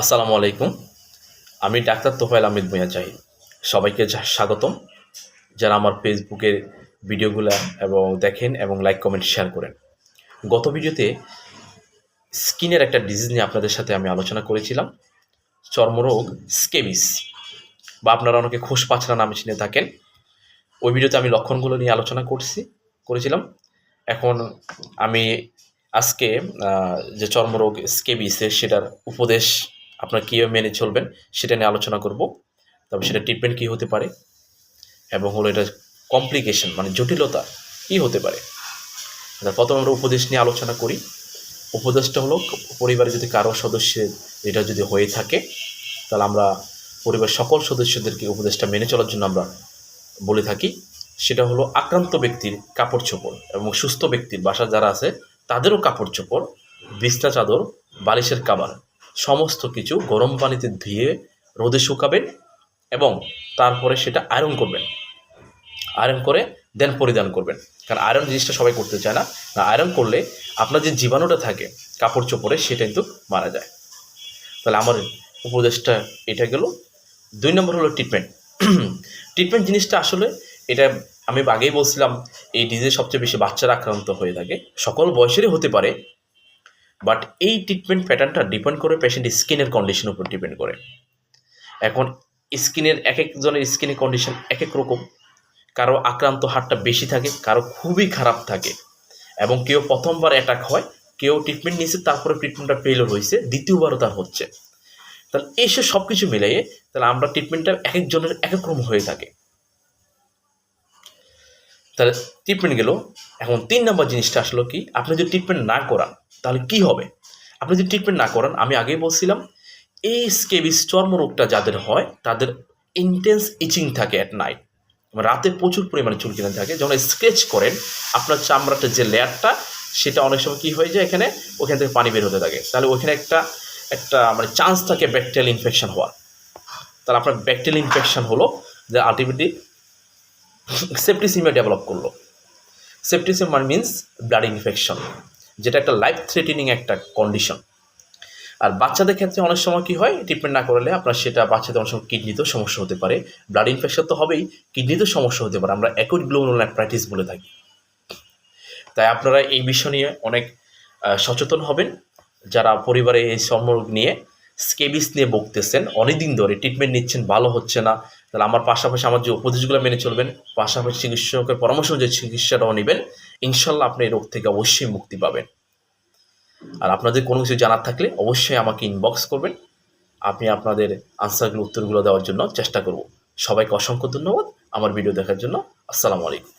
আসসালামু আলাইকুম। আমি ডাক্তার তোফায়েল আহমেদ ভূঁইয়া জাহিদ। সবাইকে স্বাগতম। যারা আমার ফেসবুকের ভিডিওগুলো এবং দেখেন এবং লাইক, কমেন্ট, শেয়ার করেন। গত ভিডিওতে স্কিনের একটা ডিজিজ নিয়ে আপনাদের সাথে আমি আলোচনা করেছিলাম। চর্মরোগ, স্কেবিস। বা আপনারা অনেকে খোস পাছড়া নামে চিনে থাকেন। ওই ভিডিওতে আমি লক্ষণগুলো নিয়ে আলোচনা করছি, করেছিলাম। এখন আমি আজকে যে চর্মরোগ, স্কেবিসের সেটার উপদেশ আপনার কীভাবে মেনে চলবেন সেটা নিয়ে আলোচনা করব। তবে সেটা ট্রিটমেন্ট কী হতে পারে এবং হলো এটা কমপ্লিকেশন মানে জটিলতা কী হতে পারে। প্রথমে আমরা উপদেশ নিয়ে আলোচনা করি। উপদেশটা হলো পরিবারে যদি কারও সদস্যের এটা যদি হয়ে থাকে, তাহলে আমরা পরিবারের সকল সদস্যদেরকে উপদেশটা মেনে চলার জন্য আমরা বলে থাকি। সেটা হলো আক্রান্ত ব্যক্তির কাপড় চোপড় এবং সুস্থ ব্যক্তির বাসা যারা আছে, তাদেরও কাপড় চোপড় বিছনা চাদর, বালিশের কাবার সমস্ত কিছু গরম পানিতে ধুয়ে রোদে শুকাবেন এবং তারপরে সেটা আয়রন করবেন। আয়রন করে দেন পরিধান করবেন। কারণ আয়রন জিনিসটা সবাই করতে চায় না। আয়রন করলে আপনার যে জীবাণুটা থাকে, কাপড় চোপড়ে, সেটা কিন্তু মারা যায়। তাহলে আমার উপদেশটা এটা গেল। দুই নম্বর হলো ট্রিটমেন্ট ট্রিটমেন্ট জিনিসটা আসলে এটা আমি আগেই বলছিলাম, এই ডিজিজ সবচেয়ে বেশি বাচ্চারা আক্রান্ত হয়ে থাকে। সকল বয়সেরই হতে পারে বাট এই ট্রিটমেন্ট প্যাটার্নটা ডিপেন্ড করে পেশেন্টের স্কিনের কন্ডিশনের উপর ডিপেন্ড করে। এখন স্কিনের এক একজনের স্কিনের কন্ডিশন এক এক রকম। কারও আক্রান্ত হারটা বেশি থাকে, কারও খুবই খারাপ থাকে। এবং কেউ প্রথমবার অ্যাটাক হয়, কেউ ট্রিটমেন্ট নিয়েছে তারপরে ট্রিটমেন্টটা ফেলিওর হয়েছে দ্বিতীয়বারও তার হচ্ছে। তাহলে এইসব সব কিছু মিলিয়ে তাহলে আমরা ট্রিটমেন্টটা এক একজনের এক এক রকম হয়ে থাকে। তাহলে ট্রিটমেন্ট গেল। এখন তিন নম্বর জিনিসটা আসলো কি, আপনি যদি ট্রিটমেন্ট না করান তাহলে কি হবে? আপনি যদি ট্রিটমেন্ট না করান, আমি আগেই বলছিলাম এই স্কেবিস চর্মরোগটা যাদের হয়, তাদের ইন্টেন্স ইচিং থাকে অ্যাট নাইট রাতে প্রচুর পরিমাণে চুলকিনে থাকে। যখন স্কেচ করেন, আপনার চামড়াটা যে লেয়ারটা সেটা অনেক সময় কী হয়ে যায় এখানে? ওখান থেকে পানি বের হতে থাকে। তাহলে ওখানে একটা একটা মানে চান্স থাকে ব্যাকটেরিয়াল ইনফেকশন হওয়ার। তাহলে আপনার ব্যাকটেরিয়াল ইনফেকশন হলো যে আলটিমেটলি সেপ্টিসিমিয়া ডেভেলপ করল। সেপ্টিসিম মানে মিনস ব্লাড ইনফেকশন যেটা একটা লাইফ থ্রেটেনিং একটা কন্ডিশন আর বাচ্চাদের ক্ষেত্রে অনেক সময় কী হয় ট্রিটমেন্ট না করলে আপনার সেটা বাচ্চাদের অনেক সময় কিডনিতেও সমস্যা হতে পারে। ব্লাড ইনফেকশন তো হবেই কিডনিতেও সমস্যা হতে পারে। আমরা অ্যাকুইট গ্লোমেরুলার অ্যাপ্রাইটিস বলে থাকি। তাই আপনারা এই বিষয় নিয়ে অনেক সচেতন হবেন। যারা পরিবারে এই চর্মরোগ নিয়ে স্কেবিস নিয়ে বকতেছেন অনেকদিন ধরে ট্রিটমেন্ট নিচ্ছেন, ভালো হচ্ছে না, তাহলে আমার পাশাপাশি আমার যে উপদেশগুলো মেনে চলবেন, পাশাপাশি চিকিৎসকের পরামর্শ যে চিকিৎসাটাও নেবেন। ইনশাল্লাহ আপনি এই রোগ থেকে অবশ্যই মুক্তি পাবেন। আর আপনাদের কোনো কিছু জানার থাকলে অবশ্যই আমাকে ইনবক্স করবেন। আপনি আপনাদের আনসারগুলো উত্তরগুলো দেওয়ার জন্য চেষ্টা করব। সবাইকে অসংখ্য ধন্যবাদ আমার ভিডিও দেখার জন্য। আসসালামু আলাইকুম।